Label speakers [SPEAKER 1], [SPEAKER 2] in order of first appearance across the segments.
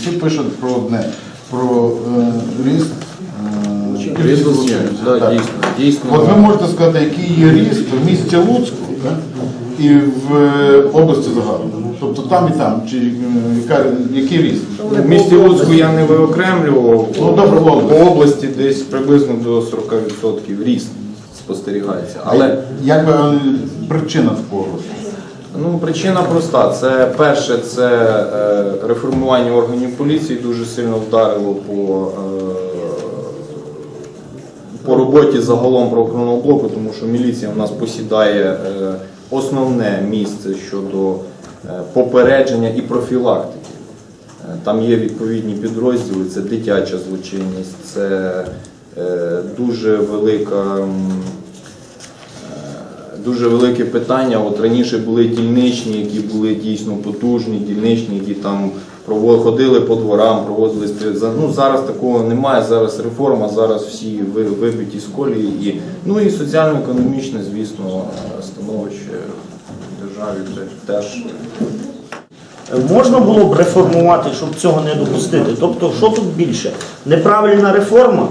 [SPEAKER 1] всі пишуть про одне, про е, ріст. е, кількості
[SPEAKER 2] Різно
[SPEAKER 1] злочинців.
[SPEAKER 2] да,
[SPEAKER 1] Так.
[SPEAKER 2] дійсно, дійсно.
[SPEAKER 1] От ви можете сказати, який є ріст в місті Луцьку так? і в е, області загалом. Тобто там і там, чи е, яка, який ріст?
[SPEAKER 2] В місті Луцьку я не виокремлював.
[SPEAKER 1] Ну, добре, в області.
[SPEAKER 2] По області десь приблизно до 40% ріст спостерігається. Але
[SPEAKER 1] як би е, причина такого росту?
[SPEAKER 2] Ну, причина проста. Це перше, це е, реформування органів поліції дуже сильно вдарило по, е, по роботі загалом правоохоронного блоку, тому що міліція у нас посідає е, основне місце щодо попередження і профілактики. Там є відповідні підрозділи, це дитяча злочинність, це дуже велика. Дуже велике питання. От раніше були дільничні, які були дійсно потужні, дільничні, які там ходили по дворам, проводили Ну зараз такого немає. Зараз реформа, зараз всі вибиті з колії. І ну і соціально-економічне, звісно, становище в державі те- теж
[SPEAKER 3] Можна було б реформувати, щоб цього не допустити. Тобто, що тут більше? Неправильна реформа,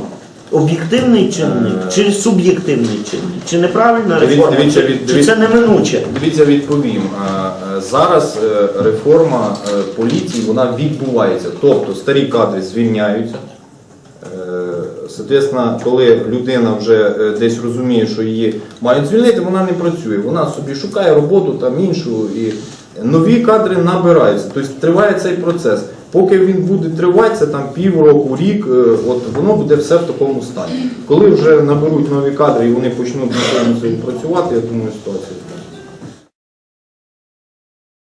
[SPEAKER 3] об'єктивний чинник чи суб'єктивний чинник? Чи неправильна реформа,
[SPEAKER 2] дивіться,
[SPEAKER 3] чи,
[SPEAKER 2] від-
[SPEAKER 3] чи це неминуче?
[SPEAKER 2] Дивіться, відповім. Е, е, Зараз е, реформа е, поліції вона відбувається. Тобто старі кадри звільняються. Е, Соответственно, коли людина вже е, десь розуміє, що її мають звільнити, вона не працює. Вона собі шукає роботу там іншу і нові кадри набираються. Тобто триває цей процес. Поки він буде триватися там півроку, рік, е, от воно буде все в такому стані. Коли вже наберуть нові кадри і вони почнуть працювати, я думаю, ситуація